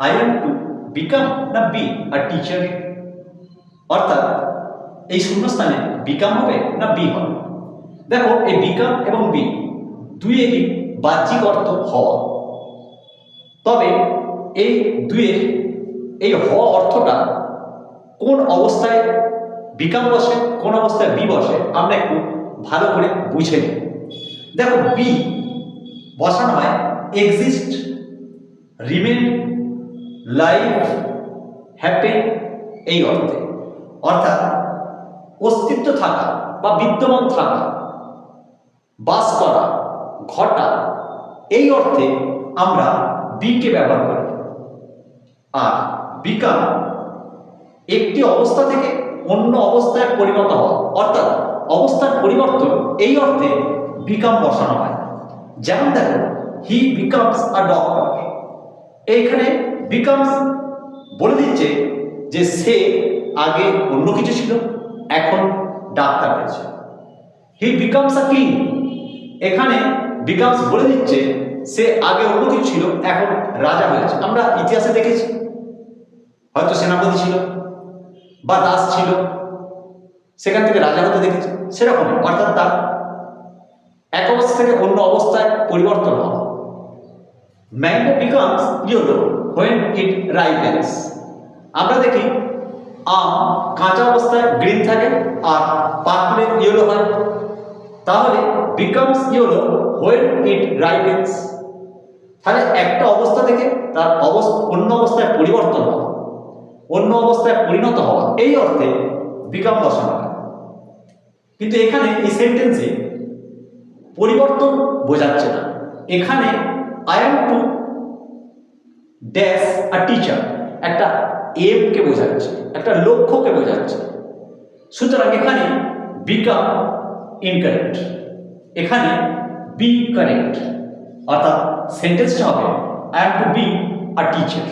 I am to become না be a teacher অর্থাৎ এই শূন্যস্থানে বিকাম হবে না বি হবে। দেখো, এই বিকাম এবং বি দুইয়েরই বাহ্যিক অর্থ হওয়া। তবে এই দুইয়ের, এই হওয়া অর্থটা কোন অবস্থায় বিকাম বসে, কোন অবস্থায় বি বসে, আমরা একটু ভালো করে বুঝে নিই। দেখো বি বসানো হয় এক্সিস্ট রিমেন লাইফ হ্যাপেন এই অর্থে। অর্থাৎ অস্তিত্ব থাকা বা বিদ্যমান থাকা, বাস করা, ঘটা, এই অর্থে আমরা বিকে ব্যবহার করি। আর বিকাম একটি অবস্থা থেকে অন্য অবস্থায় পরিণত হওয়া। অর্থাৎ অবস্থার পরিবর্তন এই অর্থে বিকাম বসানো হয়। যেমন দেখো, হি বিকামস আ ডক্টর এইখানে বিকামস বলে দিচ্ছে যে সে আগে অন্য কিছু ছিল, এখন ডাক্তার হয়েছে। হি বিকামস আ কিং এখানে বিকামস বলে দিচ্ছে সে আগে অন্য কিছু ছিল, এখন রাজা হয়েছে আমরা ইতিহাসে দেখেছি। হয়তো সেনাপতি ছিল বা দাস ছিল। সেখান থেকে রাজা হতে দেখেছি। সেরকম অর্থাৎ তার এক অবস্থা থেকে অন্য অবস্থায় পরিবর্তন হওয়া mango becomes yellow when it ripens আমরা দেখি, আম কাঁচা অবস্থায় গ্রিন থাকে আর পাকলে ইয়েলো হয়। তাহলে becomes yellow when it ripens তাহলে একটা অবস্থা থেকে তার অবস্থা, অন্য অবস্থায় পরিবর্তন হওয়া, অন্য অবস্থায় পরিণত হওয়া, এই অর্থে বিকাম বসানো কিন্তু এখানে এই সেন্টেন্সে পরিবর্তন বোঝাচ্ছে না। এখানে I am to dash a teacher একটা এমকে বোঝাচ্ছে একটা লক্ষ্যকে বোঝাচ্ছে সুতরাং এখানে বিকাম ইনকারেক্ট এখানে বি কারেক্ট অর্থাৎ সেন্টেন্সটা হবে I am to be a teacher